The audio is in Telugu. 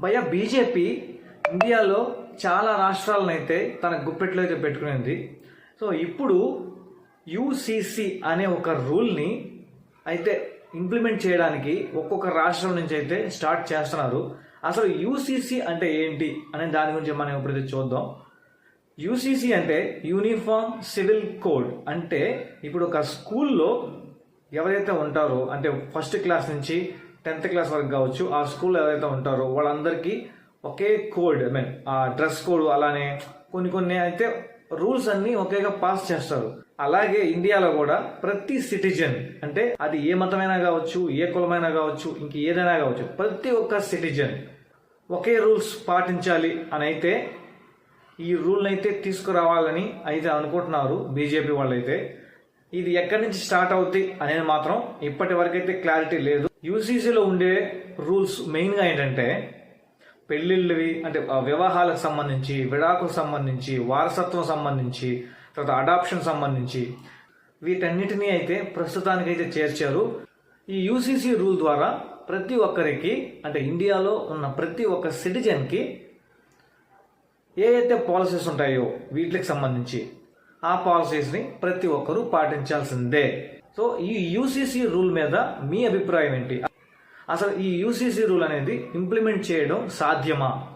భయ బీజేపీ ఇండియాలో చాలా రాష్ట్రాలనైతే తన గుప్పెట్లో అయితే పెట్టుకునేది. సో ఇప్పుడు యూసీసీ అనే ఒక రూల్ని అయితే ఇంప్లిమెంట్ చేయడానికి ఒక్కొక్క రాష్ట్రం నుంచి అయితే స్టార్ట్ చేస్తున్నారు. అసలు యూసీసీ అంటే ఏంటి అనే దాని గురించి మనం ఇప్పుడు చూద్దాం. యూసీసీ అంటే యూనిఫామ్ సివిల్ కోడ్. అంటే ఇప్పుడు ఒక స్కూల్లో ఎవరైతే ఉంటారో అంటే ఫస్ట్ క్లాస్ నుంచి టెన్త్ క్లాస్ వరకు కావచ్చు ఆ స్కూల్లో ఎవరైతే ఉంటారో వాళ్ళందరికీ ఒకే కోడ్ ఐ మీన్ ఆ డ్రెస్ కోడ్ అలానే కొన్ని కొన్ని అయితే రూల్స్ అన్ని ఒకేగా పాస్ చేస్తారు. అలాగే ఇండియాలో కూడా ప్రతి సిటిజన్ అంటే అది ఏ మతమైనా కావచ్చు ఏ కులమైనా కావచ్చు ఇంక ఏదైనా కావచ్చు ప్రతి ఒక్క సిటిజన్ ఒకే రూల్స్ పాటించాలి అని అయితే ఈ రూల్ని అయితే తీసుకురావాలని అయితే అనుకుంటున్నారు బీజేపీ వాళ్ళైతే. ఇది ఎక్కడి నుంచి స్టార్ట్ అవుద్ది అనేది మాత్రం ఇప్పటి వరకైతే క్లారిటీ లేదు. యూసీసీలో ఉండే రూల్స్ మెయిన్గా ఏంటంటే పెళ్ళిళ్ళవి అంటే వివాహాలకు సంబంధించి విడాకులకు సంబంధించి వారసత్వం సంబంధించి తర్వాత అడాప్షన్ సంబంధించి వీటన్నిటినీ అయితే ప్రస్తుతానికైతే చేర్చారు. ఈ యూసీసీ రూల్ ద్వారా ప్రతి ఒక్కరికి అంటే ఇండియాలో ఉన్న ప్రతి ఒక్క సిటిజన్కి ఏ అయితే పాలసీస్ ఉంటాయో వీటికి సంబంధించి ఆ పాలసీస్ని ప్రతి ఒక్కరూ పాటించాల్సిందే. సో ఈ యూసీసీ రూల్ మీద మీ అభిప్రాయం ఏంటి? అసలు ఈ యూసీసీ రూల్ అనేది ఇంప్లిమెంట్ చేయడం సాధ్యమా?